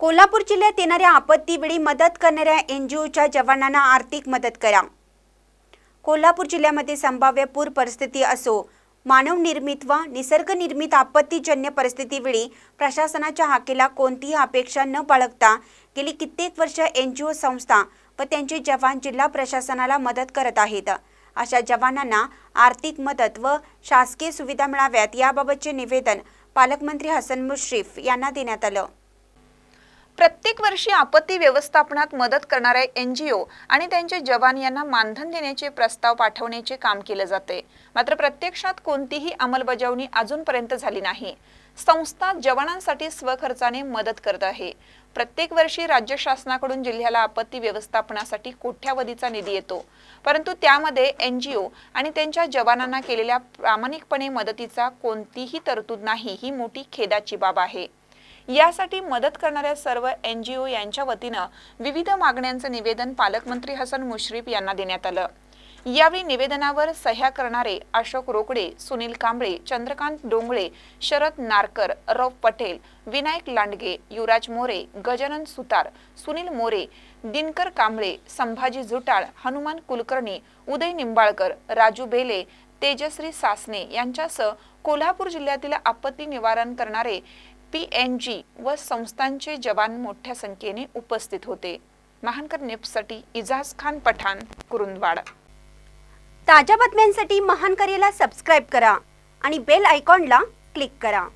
कोल्हापूर जिल्ह्यात येणाऱ्या आपत्तीवेळी मदत करणाऱ्या एन जी ओच्या जवानांना आर्थिक मदत करा. कोल्हापूर जिल्ह्यामध्ये संभाव्य पूर परिस्थिती असो मानवनिर्मित व निसर्गनिर्मित आपत्तीजन्य परिस्थितीवेळी प्रशासनाच्या हाकेला कोणतीही अपेक्षा न बाळगता गेली कित्येक वर्ष एन जी ओ संस्था व त्यांचे जवान जिल्हा प्रशासनाला मदत करत आहेत. अशा जवानांना आर्थिक मदत व शासकीय सुविधा मिळाव्यात याबाबतचे निवेदन पालकमंत्री हसन मुश्रीफ यांना देण्यात आलं. प्रत्येक वर्षी आपत्ती व्यवस्थापनात मदत करणाऱ्या एन जी ओ आणि त्यांचे जवान यांना मानधन देण्याचे प्रस्ताव पाठवण्याचे काम केले जाते. मात्र प्रत्यक्षात कोणतीही अंमलबजावणी अजूनपर्यंत झाली नाही. संस्था जवानांसाठी स्वखर्चाने मदत करत आहे. प्रत्येक वर्षी राज्य शासनाकडून जिल्ह्याला आपत्ती व्यवस्थापनासाठी कोट्यावधीचा निधी येतो. परंतु त्यामध्ये एन जी ओ आणि त्यांच्या जवानांना केलेल्या प्रामाणिकपणे मदतीचा कोणतीही तरतूद नाही ही मोठी खेदाची बाब आहे. यासाठी मदत करणाऱ्या सर्व एन जी ओ यांच्या वतीनं विविध मागण्यांचं निवेदन पालकमंत्री हसन मुश्रीफ यांना देण्यात आलं. यावेळी निवेदनावर सह्या करणारे अशोक रोकडे सुनील कांबळे चंद्रकांत डोंगळे शरद नारकर रव पटेल विनायक लांडगे युवराज मोरे गजानन सुतार सुनील मोरे दिनकर कांबळे संभाजी झुटाळ हनुमान कुलकर्णी उदय निंबाळकर राजू बेले तेजश्री सासने यांच्यासह कोल्हापूर जिल्ह्यातील आपत्ती निवारण करणारे पी एन जी व संस्थांचे जवान मोठ्या संख्येने उपस्थित होते. महानकर नेपसाठी इजाज खान पठाण कुरुंदवाड. ताज्या बातम्यांसाठी महानकरेला सबस्क्राईब करा आणि बेल आयकॉनला क्लिक करा.